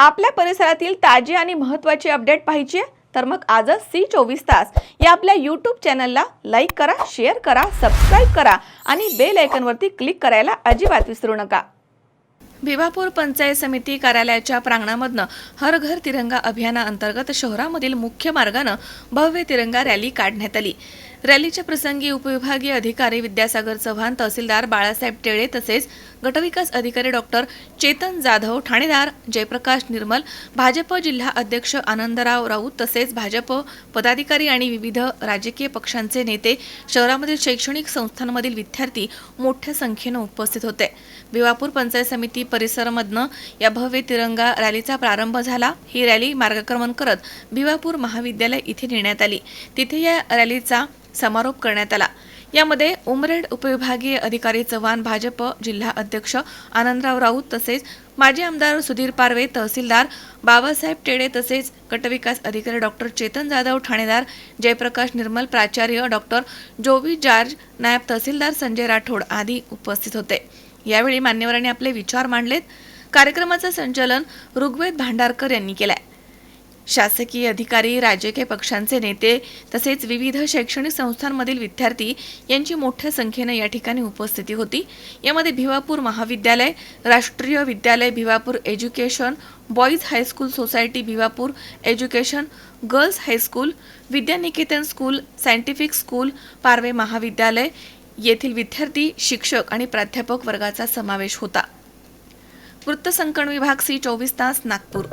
आपल्या परिसरातील ताजी आणि महत्त्वाची अपडेट पाहिजे? तर मग आजच सी चोवीस तास या आपल्या यूट्यूब चॅनलला लाईक करा शेअर करा सबस्क्राईब करा आणि बेल आयकनवरती क्लिक करायला अजिबात विसरू नका. भिवापूर पंचायत समिती कार्यालयाच्या प्रांगणामधनं हर घर तिरंगा अभियानाअंतर्गत शहरामधील मुख्य मार्गानं भव्य तिरंगा रॅली काढण्यात आली. रॅलीच्या प्रसंगी उपविभागीय अधिकारी विद्यासागर चव्हाण तहसीलदार बाळासाहेब टेळे तसेच गटविकास अधिकारी डॉक्टर चेतन जाधव ठाणेदार जयप्रकाश निर्मल भाजप जिल्हा अध्यक्ष आनंदराव राऊत तसेच भाजप पदाधिकारी आणि विविध राजकीय पक्षांचे नेते शहरामधील शैक्षणिक संस्थांमधील विद्यार्थी मोठ्या संख्येनं उपस्थित होते. भिवापूर पंचायत समिती परिसरमधनं या भव्य तिरंगा रॅलीचा प्रारंभ झाला. ही रॅली मार्गक्रमण करत भिवापूर महाविद्यालय इथे नेण्यात आली. तिथे या रॅलीचा समारोप करण्यात आला. यामध्ये उमरेड उपविभागीय अधिकारी चव्हाण भाजप जिल्हा अध्यक्ष आनंदराव राऊत तसेच माजी आमदार सुधीर पारवे तहसीलदार बाबासाहेब टेडे तसेच गटविकास अधिकारी डॉक्टर चेतन जाधव ठाणेदार जयप्रकाश निर्मल प्राचार्य डॉक्टर जोवी जॉर्ज नायब तहसीलदार संजय राठोड आदी उपस्थित होते. यावेळी मान्यवरांनी आपले विचार मांडलेत. कार्यक्रमाचं संचालन ऋग्वेद भांडारकर यांनी केलंय. शासकीय अधिकारी राजकीय पक्षांचे नेते तसेच विविध शैक्षणिक संस्थांमधील विद्यार्थी यांची मोठ्या संख्येनं या ठिकाणी उपस्थिती होती. यामध्ये भिवापूर महाविद्यालय राष्ट्रीय विद्यालय Bhivapur education boys high school society Bhivapur education girls high school Vidyaniketan school scientific school Parwe महाविद्यालय येथील विद्यार्थी शिक्षक आणि प्राध्यापक वर्गाचा समावेश होता. वृत्तसंकलन विभाग सी चोवीस तास नागपूर